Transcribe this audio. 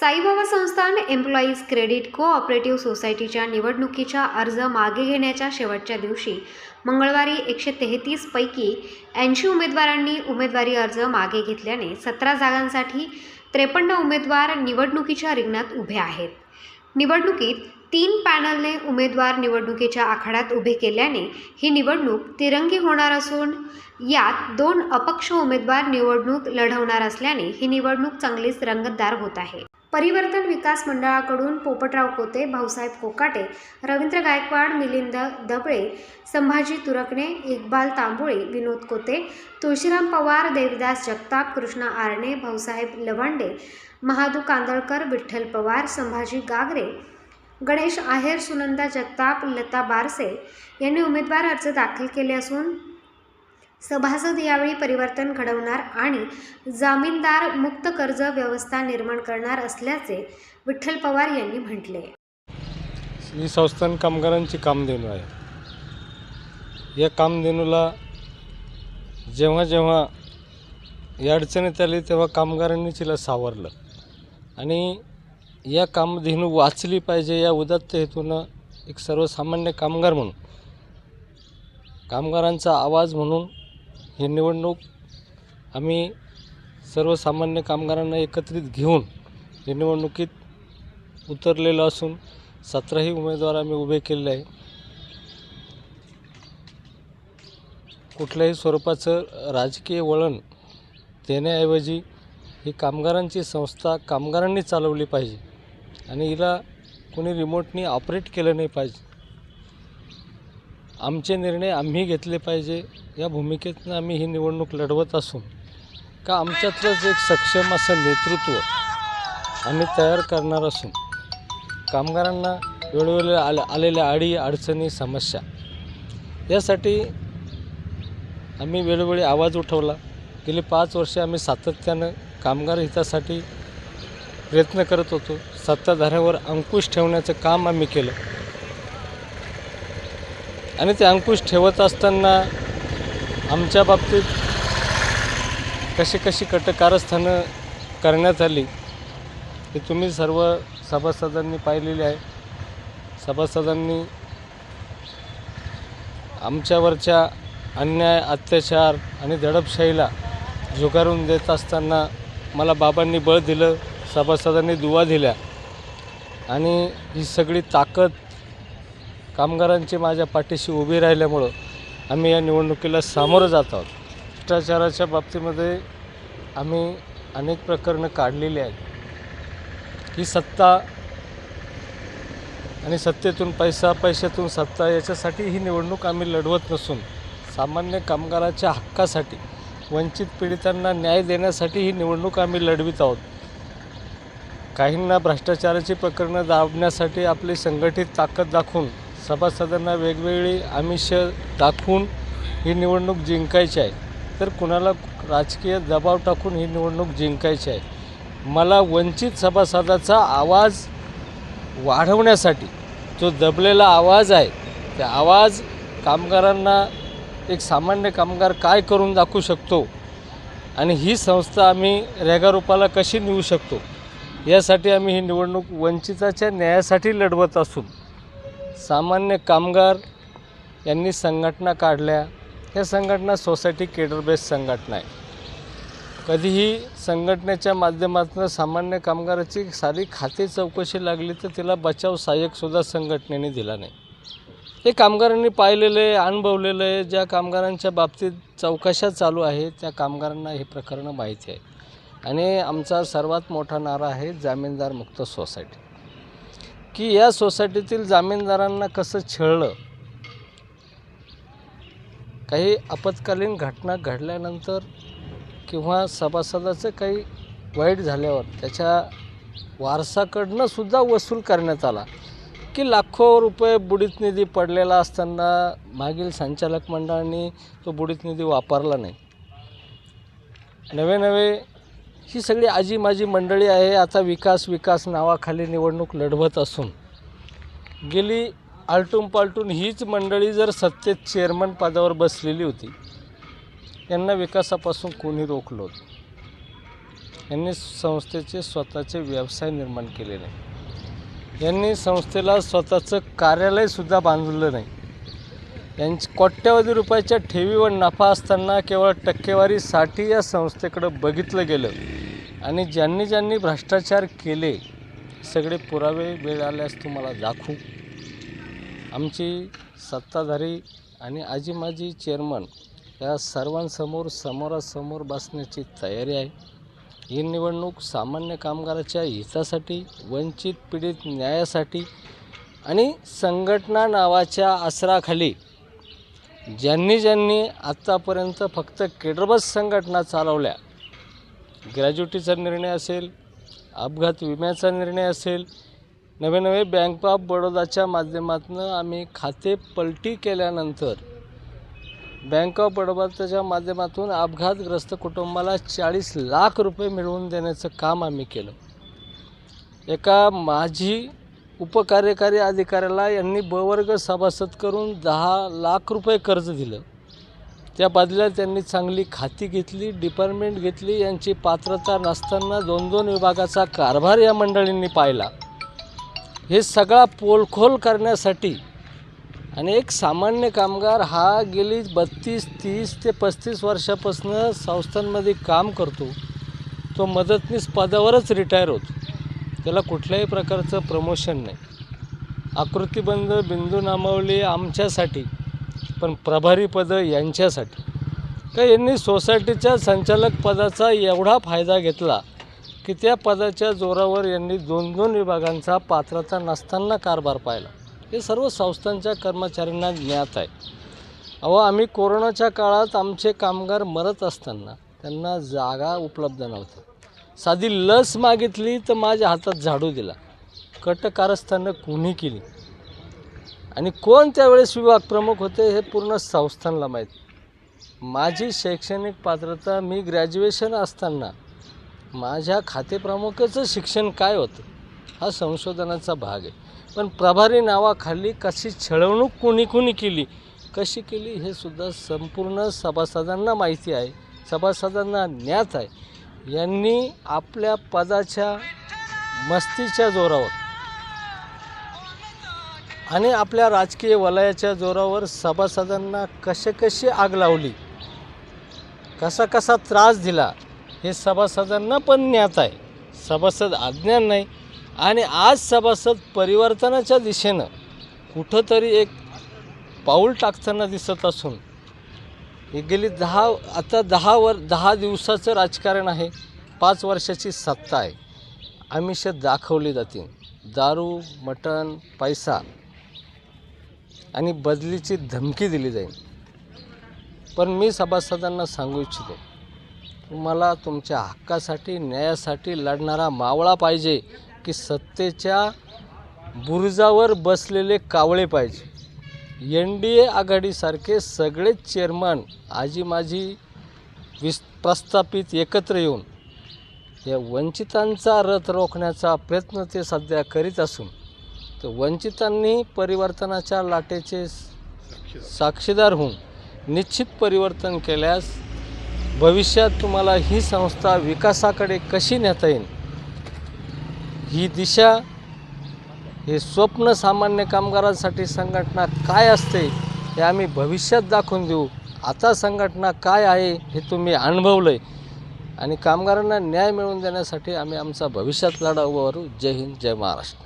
साईबाबा संस्थान employees credit cooperative सोसायटीच्या निवडणुकीच्या अर्ज मागे घेण्याच्या शेवटच्या दिवशी मंगळवारी एकशे तेहतीसपैकी ऐंशी उमेदवारांनी उमेदवारी अर्ज मागे घेतल्याने सतरा जागांसाठी त्रेपन्न उमेदवार निवडणुकीच्या रिंगणात उभे आहेत. निवडणुकीत तीन पॅनलने उमेदवार निवडणुकीच्या आखाड्यात उभे केल्याने ही निवडणूक तिरंगी होणार असून यात दोन अपक्ष उमेदवार निवडणूक लढवणार असल्याने ही निवडणूक चांगलीच रंगतदार होत आहे. परिवर्तन विकास मंडळाकडून पोपटराव कोते भाऊसाहेब कोकाटे रवींद्र गायकवाड मिलिंद दबळे संभाजी तुरकणे इक्बाल तांबोळे विनोद कोते तुळशीराम पवार देवदास जगताप कृष्णा आरणे भाऊसाहेब लवांडे महादू कांदळकर विठ्ठल पवार संभाजी गागरे गणेश आहेर सुनंदा जगताप लता बारसे यांनी उमेदवार अर्ज दाखल केले असून सभासद यावेळी परिवर्तन घडवणार आणि जामीनदार मुक्त कर्ज व्यवस्था निर्माण करणार असल्याचे विठ्ठल पवार यांनी म्हटले. ही संस्थान कामगारांची कामधेनू आहे. या कामधेनूला जेव्हा जेव्हा या अडचणीत आली तेव्हा कामगारांनी तिला सावरलं. आणि या कामधेनू वाचली पाहिजे या उदात्त हेतूनं एक सर्वसामान्य कामगार म्हणून कामगारांचा आवाज म्हणून ही निवडणूक आम्ही सर्वसामान्य कामगारांना एकत्रित घेऊन या निवडणुकीत उतरलेलो असून सतराही उमेदवार आम्ही उभे केलेले आहे. कुठल्याही स्वरूपाचं राजकीय वळण देण्याऐवजी ही कामगारांची संस्था कामगारांनी चालवली पाहिजे आणि हिला कोणी रिमोटनी ऑपरेट केलं नाही पाहिजे. आमचे निर्णय आम्ही घेतले पाहिजे. या भूमिकेतनं आम्ही ही निवडणूक लढवत असून का आमच्यातलंच एक सक्षम असं नेतृत्व आम्ही तयार करणार असून कामगारांना वेळोवेळी आल्या आलेल्या अडी अडचणी समस्या यासाठी आम्ही वेळोवेळी आवाज उठवला. गेली पाच वर्षे आम्ही सातत्यानं कामगार हितासाठी प्रयत्न करत होतो. सत्ताधाऱ्यावर अंकुश ठेवण्याचं काम आम्ही केलं. आणि ते अंकुश ठेवत असताना आमच्या बाबतीत कशी कशी कट कारस्थानं करण्यात आली हे तुम्ही सर्व सभासदांनी पाहिलेले आहे. सभासदांनी आमच्यावरच्या अन्याय अत्याचार आणि दडपशाहीला झुगारून देत असताना मला बाबांनी बळ दिलं सभासदांनी दुवा दिल्या आणि ही सगळी ताकद कामगारांची माझ्या पाठीशी उभी राहिल्यामुळं आम्ही या निवडणुकीला सामोरं जात आहोत. भ्रष्टाचाराच्या बाबतीमध्ये आम्ही अनेक प्रकरणं काढलेली आहेत. ही सत्ता आणि सत्तेतून पैसा पैशातून सत्ता याच्यासाठी ही निवडणूक आम्ही लढवत नसून सामान्य कामगाराच्या हक्कासाठी वंचित पीडितांना न्याय देण्यासाठी ही निवडणूक आम्ही लढवित आहोत. काहींना भ्रष्टाचाराची प्रकरणं दाबण्यासाठी आपली संघटित ताकद दाखवून सभासदांना वेगवेगळी आमिष दाखवून ही निवडणूक जिंकायची आहे. तर कुणाला राजकीय दबाव टाकून ही निवडणूक जिंकायची आहे? मला वंचित सभासदाचा आवाज वाढवण्यासाठी जो दबलेला आवाज आहे त्या आवाज कामगारांना एक सामान्य कामगार काय करून दाखवू शकतो? आणि ही संस्था आम्ही रेगारूपाला कशी नेऊ शकतो? यासाठी आम्ही ही निवडणूक वंचिताच्या न्यायासाठी लढवत असून सामान्य कामगार यांनी संघटना काढल्या. ह्या संघटना सोसायटी केडर बेस्ड संघटना आहे. कधीही संघटनेच्या माध्यमातून सामान्य कामगाराची सारी खाते चौकशी लागली तर तिला बचाव सहाय्यकसुद्धा संघटनेने दिला नाही. हे कामगारांनी पाहिलेलं आहे अनुभवलेलं आहे ज्या कामगारांच्या बाबतीत चौकशा चालू आहे त्या कामगारांना हे प्रकरणं माहिती आहे. आणि आमचा सर्वात मोठा नारा आहे जामीनदार मुक्त सोसायटी. की या सोसायटीतील जामीनदारांना कसं छळलं? काही आपत्कालीन घटना घडल्यानंतर किंवा सभासदाचं काही वाईट झाल्यावर त्याच्या वारसाकडनं सुद्धा वसूल करण्यात आला की लाखो रुपये बुडीत निधी पडलेला असताना मागील संचालक मंडळाने तो बुडीत निधी वापरला नाही. नवे नवे ही सगळी आजी माझी मंडळी आहे. आता विकास विकास नावाखाली निवडणूक लढवत असून गेली आलटून पालटून हीच मंडळी जर सत्तेत चेअरमन पदावर बसलेली होती यांना विकासापासून कोणी रोखलं होतं? यांनी संस्थेचे स्वतःचे व्यवसाय निर्माण केले नाही. यांनी संस्थेला स्वतःचं कार्यालयसुद्धा बांधलेलं नाही. यांच्या कोट्यवधी रुपयाच्या ठेवीवर नफा असताना केवळ टक्केवारीसाठी या संस्थेकडं बघितलं गेलं. आणि ज्यांनी ज्यांनी भ्रष्टाचार केले सगळे पुरावे वेळ आल्यास तुम्हाला दाखवू. आमची सत्ताधारी आणि आजी माजी चेअरमन या सर्वांसमोर समोरासमोर बसण्याची तयारी आहे. ही निवडणूक सामान्य कामगाराच्या हितासाठी वंचित पीडित न्यायासाठी आणि संघटना नावाच्या आसराखाली ज्यांनी ज्यांनी आत्तापर्यंत फक्त केडरबस संघटना चालवल्या ग्रॅज्युटीचा निर्णय असेल अपघात विम्याचा निर्णय असेल नवे नवे बँक ऑफ बडोदाच्या माध्यमातून आम्ही खाते पलटी केल्यानंतर बँक ऑफ बडोदाच्या माध्यमातून अपघातग्रस्त कुटुंबाला चाळीस लाख रुपये मिळवून देण्याचं काम आम्ही केलं. एका माझी उपकार्यकारी अधिकाऱ्याला यांनी ब वर्ग सभासद करून दहा लाख रुपये कर्ज दिलं. त्या बदल्यात त्यांनी चांगली खाती घेतली डिपार्टमेंट घेतली यांची पात्रता नसताना दोन दोन विभागाचा कारभार या मंडळींनी पाहिला. हे सगळा पोलखोल करण्यासाठी आणि एक सामान्य कामगार हा गेली बत्तीस तीस ते पस्तीस वर्षापासून संस्थांमध्ये काम करतो. तो मदतनीस पदावरच रिटायर होतो. त्याला कुठल्याही प्रकारचं प्रमोशन नाही. आकृतीबंध बिंदू नामावली आमच्यासाठी पण प्रभारी पदं यांच्यासाठी. का यांनी सोसायटीच्या संचालक पदाचा एवढा फायदा घेतला की त्या पदाच्या जोरावर यांनी दोन दोन विभागांचा पात्रता नसताना कारभार पाहिला. हे सर्व संस्थांच्या कर्मचाऱ्यांना ज्ञात आहे. अहो आम्ही कोरोनाच्या काळात आमचे कामगार मरत असताना त्यांना जागा उपलब्ध नव्हत्या साधी लस मागितली तर माझ्या हातात झाडू दिला. कटकारस्थानं कोणी केली? आणि कोण त्यावेळेस विभाग प्रमुख होते हे पूर्ण संस्थानला माहीत. माझी शैक्षणिक पात्रता मी ग्रॅज्युएशन असताना माझ्या खातेप्रमुखाचं शिक्षण काय होतं? हा संशोधनाचा भाग आहे. पण प्रभारी नावाखाली कशी छळवणूक कोणी कोणी केली? कशी केली हे सुद्धा संपूर्ण सभासदांना माहिती आहे. सभासदांना ज्ञात आहे. यांनी आपल्या पदाच्या मस्तीच्या जोरावर आणि आपल्या राजकीय वलयाच्या जोरावर सभासदांना कसे कशी आग लावली कसा कसा त्रास दिला हे सभासदांना पण ज्ञात आहे. सभासद अज्ञान नाही आणि आज सभासद परिवर्तनाच्या दिशेनं कुठंतरी एक पाऊल टाकताना दिसत असून हे गेली दहा आता दहा वर दहा दिवसाचं राजकारण आहे. पाच वर्षाची सत्ता आहे. आमिष दाखवली जातील. दारू मटण पैसा आणि बदलीची धमकी दिली जाईल. पण मी सभासदांना सांगू इच्छितो तुम्हाला तुमच्या हक्कासाठी न्यायासाठी लढणारा मावळा पाहिजे की सत्तेच्या बुरुजावर बसलेले कावळे पाहिजे. एन डी ए आघाडीसारखे सगळेच चेअरमन आजी माझी विस प्रस्थापित एकत्र येऊन या वंचितांचा रथ रोखण्याचा प्रयत्न ते सध्या करीत असून तर वंचितांनी परिवर्तनाच्या लाटेचे साक्षीदार होऊन निश्चित परिवर्तन केल्यास भविष्यात तुम्हाला ही संस्था विकासाकडे कशी नेता येईल? ही दिशा हे स्वप्न सामान्य कामगारांसाठी संघटना काय असते हे आम्ही भविष्यात दाखवून देऊ. आता संघटना काय आहे हे तुम्ही अनुभवलं आहे आणि कामगारांना न्याय मिळवून देण्यासाठी आम्ही आमचा भविष्यात लढा उभारू जय हिंद जय महाराष्ट्र.